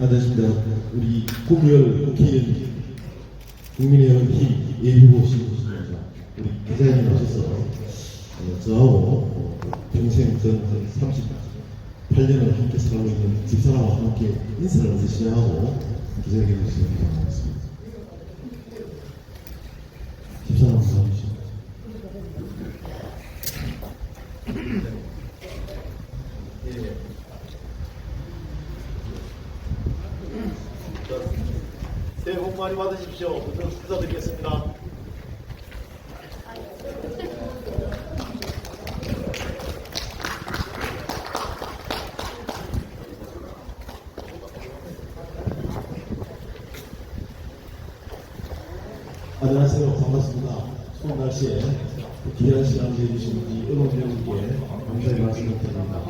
안녕하십니까. 우리 국무열 국회의원 국민의힘 힘 예비후보 시구십니다. 우리 기자님 오셔서 어, 저하고 어, 평생 전 38년을 함께 살고 있는 집사람과 함께 인사를 먼저 시작하고 기자회견을 시작하겠습니다. 집사람 나오시죠. 새해 복 많이 받으십시오. 먼저 인사드리겠습니다. 안녕하세요. 반갑습니다. 추운 날씨에 귀한 시간 내주신 우리 언론위원님께 감사의 말씀을 드립니다.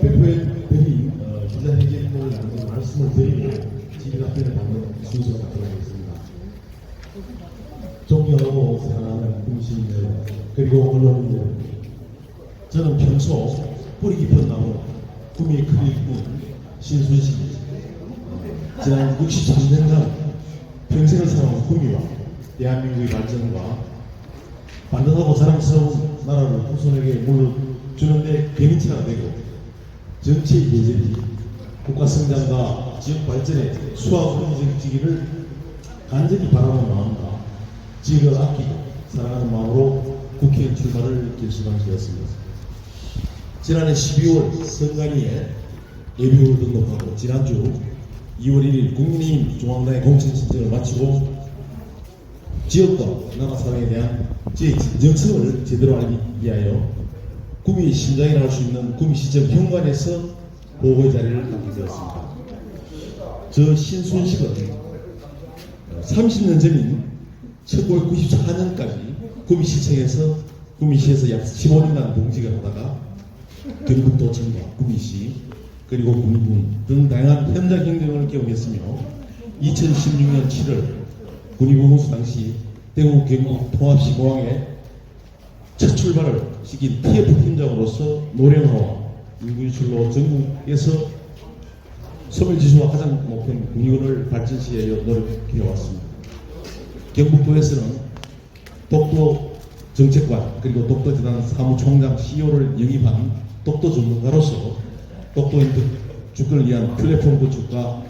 백호의 별이 어, 기자회견을 나누는 말씀을 질 의 답변을 받는 순서가 들어가겠습니다. 존경하고 사랑하는 국민시민들 그리고 언론인들 저는 평소 뿌리 깊은 나무 꿈이 크길 뿐 신순식입니다. 지난 63년간 평생을 살아온 꿈이와 대한민국의 발전과 반듯하고 자랑스러운 나라를 후손에게 물려주는데 개민체가 되고 정치의 예절이 국가 성장과 지역 발전에 수학적이기를 간절히 바라는 마음과 지역을 아끼고 사랑하는 마음으로 국회에 출마를 결심하게 되었습니다. 지난해 12월 선관위에 예비후보 등록하고 지난주 2월 1일 국민의힘 중앙당의 공천 신청을 마치고 지역과 나라 사회에 대한 제 진정성을 제대로 알기 위하여 구미 심장이라 할 수 있는 시청 현관에서 보고의 자리를 갖게 되었습니다. 저 신순식은 30년 전인 1994년까지 구미시청에서 구미시에서 약 15년간 공직을 하다가 경북 도청과 구미시 그리고 군군 등 다양한 현장 행정을 경험했으며 2016년 7월 군의부공수 당시 대구 경북 통합시공항에 첫 출발을 시킨 TF 팀장으로서 노령화와 인구유출로 전국에서 소멸지수가 가장 높은 군의원을 발전시에 노력해왔습니다. 경북도에서는 독도 정책관 그리고 독도재단 사무총장 CEO를 영입한 독도 전문가로서 독도 인터 주권을 위한 플랫폼 구축과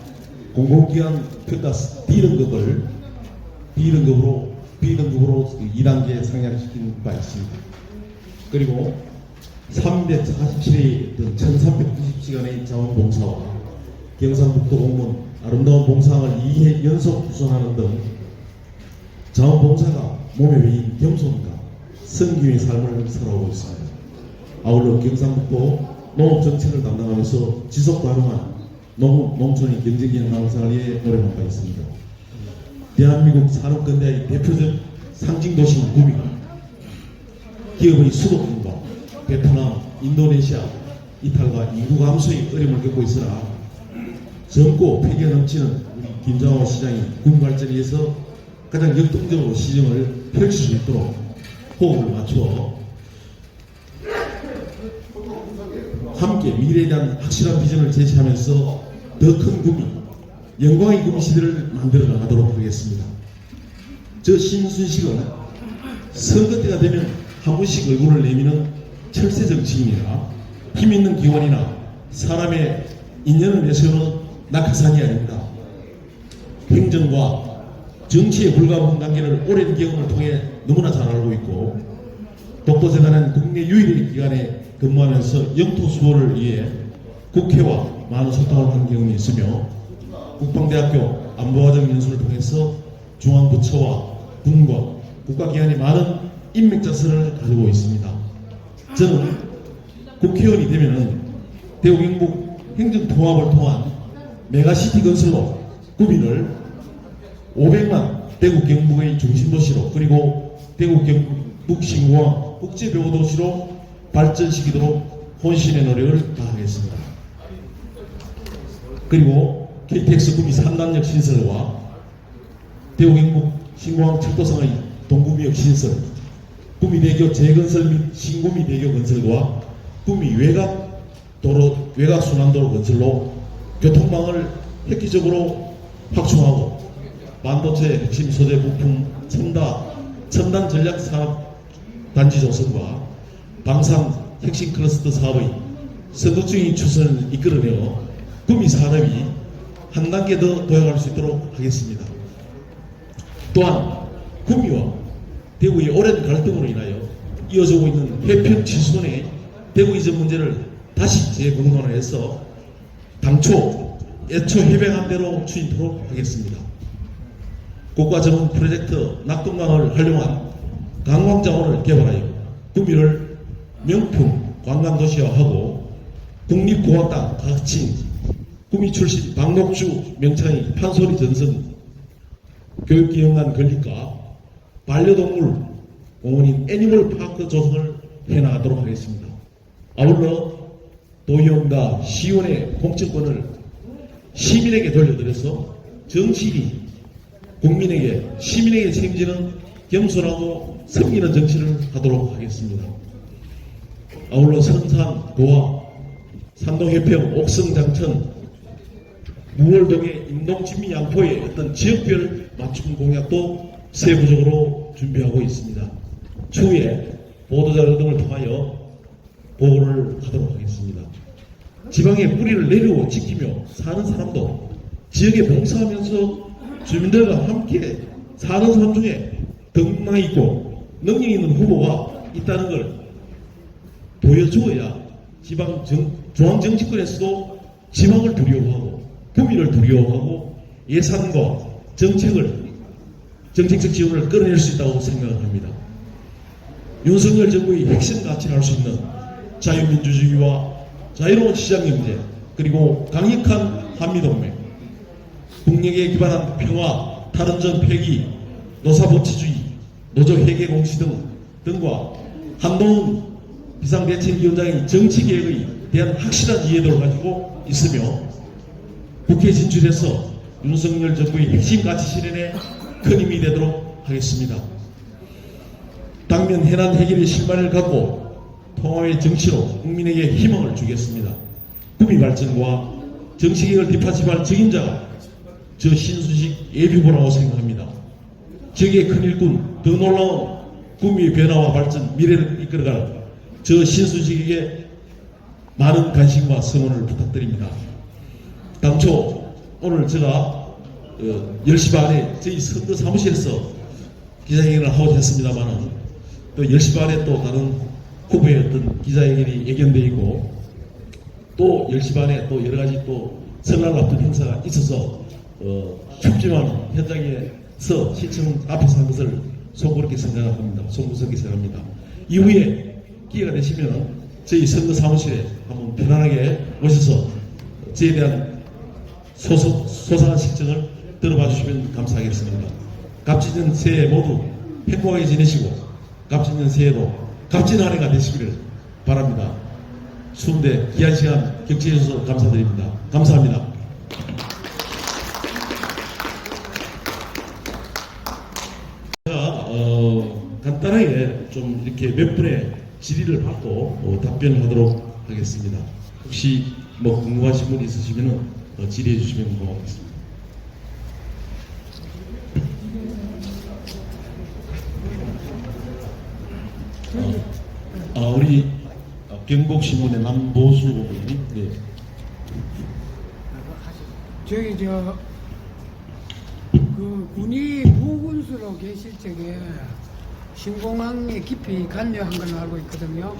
공공기관 평가 B등급을 B등급으로 B등급으로 2단계 상향시킨 바 있습니다. 그리고 347회 등 1390시간의 자원봉사와 경상북도 공무원 아름다운 봉사를 2회 연속 구성하는 등 자원봉사가 몸에 배인 겸손과 성기의 삶을 살아오고 있습니다. 아울러 경상북도 농업정책을 담당하면서 지속 가능한 농업, 농촌의 경제기능 강화를 위해 노력한 바 있습니다. 대한민국 산업근대의 대표적 상징도시인 구미가 기업의 수도권과 베트남, 인도네시아, 이탈과 인구 감소의 어려움을 겪고 있으나 젊고 패기가 넘치는 우리 김장호 시장이 군 발전을 위해서 가장 역동적으로 시정을 펼칠 수 있도록 호흡을 맞추어 함께 미래에 대한 확실한 비전을 제시하면서 더큰 구미, 영광의 구미 시대를 만들어 나가도록 하겠습니다. 저 신순식은 선거 때가 되면 한 번씩 얼굴을 내미는 철새 정치인이라 힘 있는 기관이나 사람의 인연을 내세우는 낙하산이 아닙니다. 행정과 정치의 불가분 관계를 오랜 경험을 통해 너무나 잘 알고 있고 독도재단은 국내 유일의 기관에 근무하면서 영토 수호를 위해 국회와 많은 소통을 한 경험이 있으며 국방대학교 안보과정 연수를 통해서 중앙부처와 군과 국가기관의 많은 인맥자산을 가지고 있습니다. 저는 국회의원이 되면은 대구 경북 행정통합을 통한 메가시티 건설로 구민을 500만 대구 경북의 중심도시로 그리고 대구 경북 신공항 국제배우도시로 발전시키도록 혼신의 노력을 다하겠습니다. 그리고 KTX 구미 3단역 신설과 대구 경북 신공항 철도상의 동구미역 신설, 구미 대교 재건설 및 신구미 대교 건설과 구미 외곽 도로 외곽 순환도로 건설로 교통망을 획기적으로 확충하고 반도체 핵심 소재 부품 첨다 첨단 전략 사업 단지 조성과 방산 핵심 클러스터 사업의 선도적인 추선을 이끌어내어 구미 산업이 한 단계 더 도약할 수 있도록 하겠습니다. 또한 구미와 대구의 오랜 갈등으로 인하여 이어지고 있는 해평 지수원의 대구 이전 문제를 다시 재공론화해서 당초 애초 협약한 대로 추진토록 하겠습니다. 국가 전문 프로젝트 낙동강을 활용한 관광자원을 개발하여 구미를 명품 관광도시화하고 국립공화당 각진 구미 출신 박록주 명창의 판소리 전선 교육기능관 건립과 반려동물 공원인 애니멀 파크 조성을 해나가도록 하겠습니다. 아울러 도의원과 시의원의 공천권을 시민에게 돌려드려서 정치인이 국민에게 시민에게 책임지는 겸손하고 섬기는 정치를 하도록 하겠습니다. 아울러 선산, 고아, 산동해평, 옥성, 장천, 무월동의 임동진미 양포의 어떤 지역별 맞춤 공약도 세부적으로 준비하고 있습니다. 추후에 보도자료 등을 통하여 보고를 하도록 하겠습니다. 지방의 뿌리를 내리고 지키며 사는 사람도 지역에 봉사하면서 주민들과 함께 사는 사람 중에 덕망 있고 능력 있는 후보가 있다는 걸 보여주어야 지방 정, 중앙 정치권에서도 지방을 두려워하고 구미를 두려워하고 예산과 정책을 정책적 지원을 끌어낼 수 있다고 생각을 합니다. 윤석열 정부의 핵심 가치를 할 수 있는 자유민주주의와 자유로운 시장 경제 그리고 강력한 한미동맹 국력에 기반한 평화, 탈원전 폐기, 노사복지주의, 노조 회계 공시 등 등과 한동훈 비상대책위원장의 정치 계획에 대한 확실한 이해도를 가지고 있으며 국회 진출해서 윤석열 정부의 핵심 가치 실현에 큰 힘이 되도록 하겠습니다. 당면 해난 해결의 실마리를 갖고 통화의 정치로 국민에게 희망을 주겠습니다. 구미 발전과 정치개혁을 뒷받침할 적임자가 저 신수식 예비후보라고 생각합니다. 지역의 큰 일꾼, 더 놀라운 구미의 변화와 발전, 미래를 이끌어갈 저 신수식에게 많은 관심과 성원을 부탁드립니다. 당초 오늘 제가 어, 10시 반에 저희 선거 사무실에서 기자회견을 하고 했습니다만은 또 10시 반에 또 다른 후보의 어떤 기자회견이 예견되어 있고 또 10시 반에 또 여러 가지 또 설날 앞둔 행사가 있어서 어, 춥지만 현장에서 시청 앞에서 한 것을 송구롭게 생각합니다. 송구스럽게 생각합니다. 이후에 기회가 되시면 저희 선거 사무실에 한번 편안하게 오셔서 저에 대한 소소, 소상한 실정을 들어봐 주시면 감사하겠습니다. 갑진년 새해 모두 행복하게 지내시고 갑진년 새해도 값진 한 해가 되시기를 바랍니다. 추운데 귀한 시간 격려해 주셔서 감사드립니다. 감사합니다. 제가 어, 간단하게 좀 이렇게 몇 분의 질의를 받고 어, 답변을 하도록 하겠습니다. 혹시 뭐 궁금하신 분 있으시면 어, 질의해 주시면 고맙겠습니다. 어, 아, 우리 어, 경복신문의 남보수 의원님, 네. 저기 저 그 군이 무군수로 계실 적에 신공항에 깊이 관여한 건 알고 있거든요.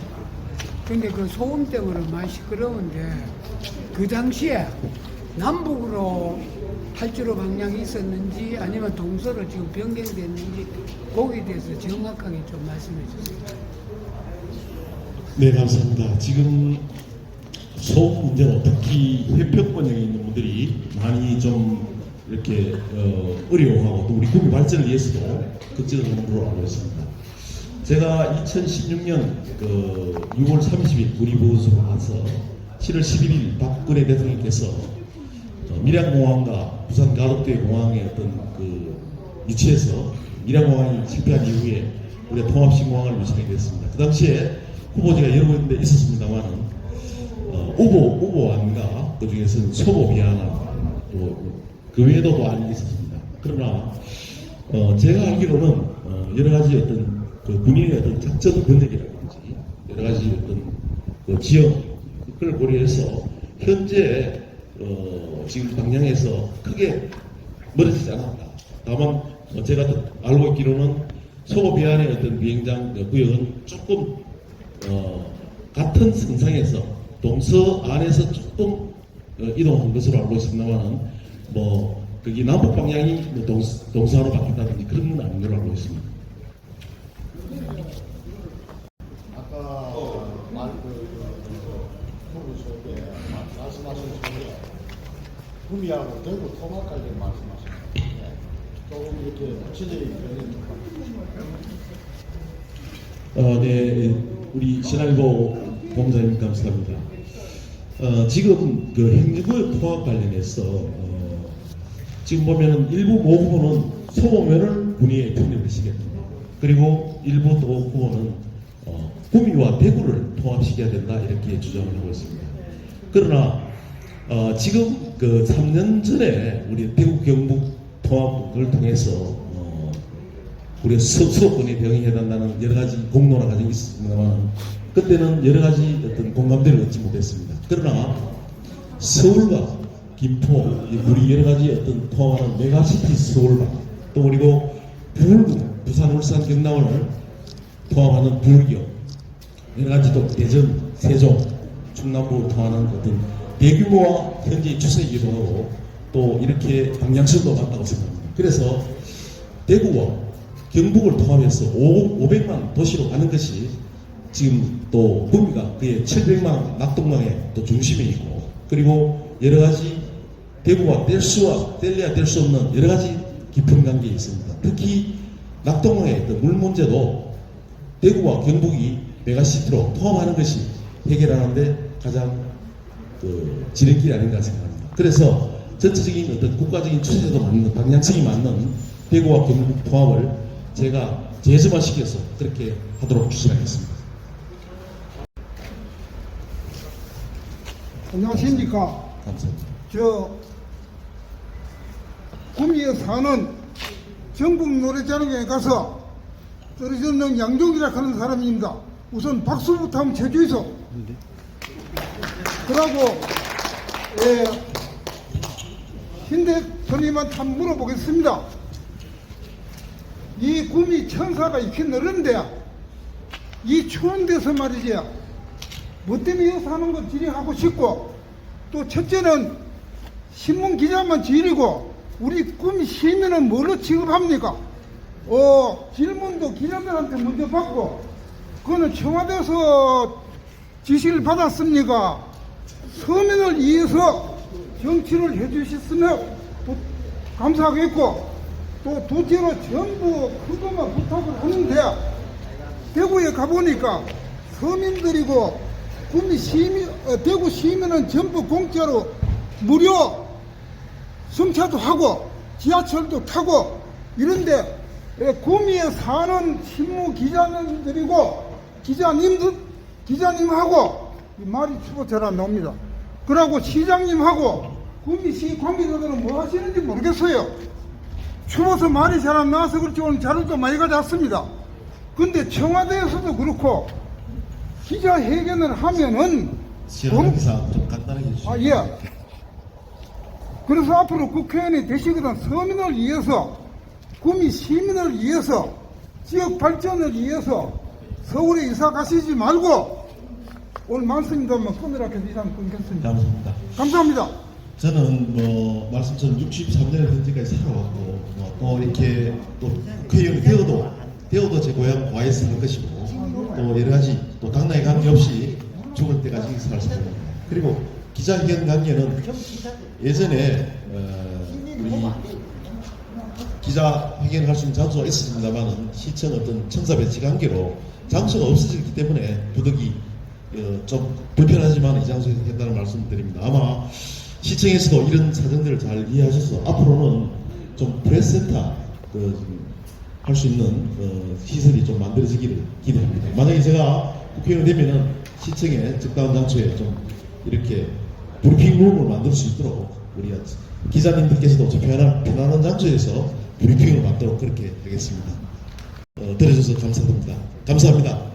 근데 그 소음 때문에 많이 시끄러운데 그 당시에 남북으로 팔주로 방향이 있었는지 아니면 동서로 지금 변경됐는지 거기에 대해서 정확하게 좀 말씀해 주세요. 네, 감사합니다. 지금 소음 문제로 특히 회평권에 있는 분들이 많이 좀 이렇게 어, 어려워하고 또 우리 국민 발전을 위해서도 하는 걸로 알고 있습니다. 제가 2016년 그 6월 30일 구리보수로 가서 7월 11일 박근혜 대통령께서 어, 밀양공항과 부산 가덕도의 공항의 어떤 그 위치에서 밀양공항이 실패한 이후에 우리가 통합신공항을 유치하게 됐습니다. 그 당시에 후보지가 여러 군데 있었습니다만은 어, 우보 우보안과 그 중에서는 소보 비하나 또그 외에도 많이 있었습니다. 그러나 어, 제가 알기로는 어, 여러 가지 어떤 그 군인의 어떤 작전 번역이라든지 여러 가지 어떤 그 지역 그걸 고려해서 현재 어, 지금 방향에서 크게 멀어지지 않았다. 다만 어, 제가 또 알고 있기로는 소보 비안의 어떤 비행장 그 구역은 조금 어, 같은 선상에서 동서 안에서 조금 어, 이동한 것으로 알고 있습니다만은 뭐 거기 남북 방향이 뭐 동, 동서로 바뀐다든지 그런 건 아닌 걸로 알고 있습니다. 아까 말그 후보수에 말씀하신 중에 구미하고 대구 통합 관련 말씀하셨는데 조금 이렇게 구체적인 표현이 좀 어, 네, 우리 신할고 본사님 감사합니다. 어, 지금 그 행정구역 통합 관련해서 어, 지금 보면은 일부 모 후보는 소모면을 편입을 시켰다. 그리고 일부 또 후보는 어, 구미와 대구를 통합시켜야 된다 이렇게 주장을 하고 있습니다. 그러나 어, 지금 그 3년 전에 우리 대구 경북 통합을 통해서 어, 우리 수, 수도권에 병행해달라는 여러 가지 공론화 과정이 있습니다만 그때는 여러 가지 어떤 공감대를 얻지 못했습니다. 그러나 서울과 김포 이 우리 여러 가지 어떤 통합하는 메가시티 서울과 또 그리고 부울구 부산 울산 경남을 통합하는 부울기업 여러 가지 또 대전 세종 충남부 통하는 어떤 대규모와 현재 추세이기도 하고 또 이렇게 방향성도 맞다고 생각합니다. 그래서 대구와 경북을 통합해서 5, 500만 도시로 가는 것이 지금 또 구미가 그의 700만 낙동강의 또 중심에 있고 그리고 여러 가지 대구와 뗄 수와 뗄래야 뗄 수 없는 여러 가지 깊은 관계에 있습니다. 특히 낙동강의 어떤 물 문제도 대구와 경북이 메가시티로 통합하는 것이 해결하는데 가장 그 지름길이 아닌가 생각합니다. 그래서 전체적인 어떤 국가적인 추세도 맞는 방향성이 맞는 대구와 경북 통합을 제가 재점화시켜서 그렇게 하도록 추진하겠습니다. 안녕하십니까. 감사합니다. 저 구미에 사는 전북 노래자랑에 가서 떨어졌는 양종이라 하는 사람입니다. 우선 박수부터 한번 쳐주이소. 그러고 예, 신대 선임한테 한번 물어보겠습니다. 이 구미 천사가 이렇게 늘은데 이 추운 데서 말이지 뭐 때문에 여기 사는 거 지리하고 싶고 또 첫째는 신문 기자만 지리고 우리 꿈 시민은 뭘로 취급합니까? 어 질문도 기자들한테 먼저 받고 그거는 청와대에서 지시를 받았습니까? 서민을 위해서 정치를 해주셨으면 또 감사하겠고 또 둘째로 전부 그것만 부탁을 하는데 대구에 가보니까 서민들이고 구미 시민, 어, 대구 시민은 전부 공짜로 무료 승차도 하고 지하철도 타고 이런데 예, 구미에 사는 신문 기자님들이고 기자님들 기자님하고 이 말이 추고 잘안 나옵니다. 그러고 시장님하고 구미시 관계자들은 뭐 하시는지 모르겠어요. 추워서 잘안 나와서 그렇지 오늘 자료도 많이 가져왔습니다. 근데 청와대에서도 그렇고 기자회견을 하면은 행사 좀 간단하게 해주시죠. 아, 예. 그래서 앞으로 국회의원이 되시거든 서민을 위해서, 구미 시민을 위해서, 지역 발전을 위해서 서울에 이사 가시지 말고 오늘 말씀드리면 끊으라 해서 이상 끊겠습니다. 감사합니다. 감사합니다. 저는 뭐 말씀처럼 63년에 현재까지 살아왔고 뭐, 또 이렇게 또 국회의원이 되어도 되어도 제 고향 와이스 할 것이고 또 여러 가지 또 당나에 관계없이 죽을 때까지 살수 있습니다. 그리고 기자회견 관계는 예전에 어, 우리 기자회견을 할 수 있는 장소가 있었습니다만은 시청 어떤 청사 배치 관계로 장소가 없어졌기 때문에 부득이 어, 좀 불편하지만 이 장소에서 했다는 말씀을 드립니다. 아마 시청에서도 이런 사정들을 잘 이해하셔서 앞으로는 좀 프레스센터 그, 할수 있는 어, 시설이 좀 만들어지기를 기대합니다. 만약에 제가 국회의원 되면은 시청에 적당한 장소에 좀 이렇게 브리핑 룸을 만들 수 있도록 우리 기자님들께서도 저 편안한, 편안한 장소에서 브리핑을 만들도록 그렇게 하겠습니다. 어, 들어주셔서 감사드립니다. 감사합니다.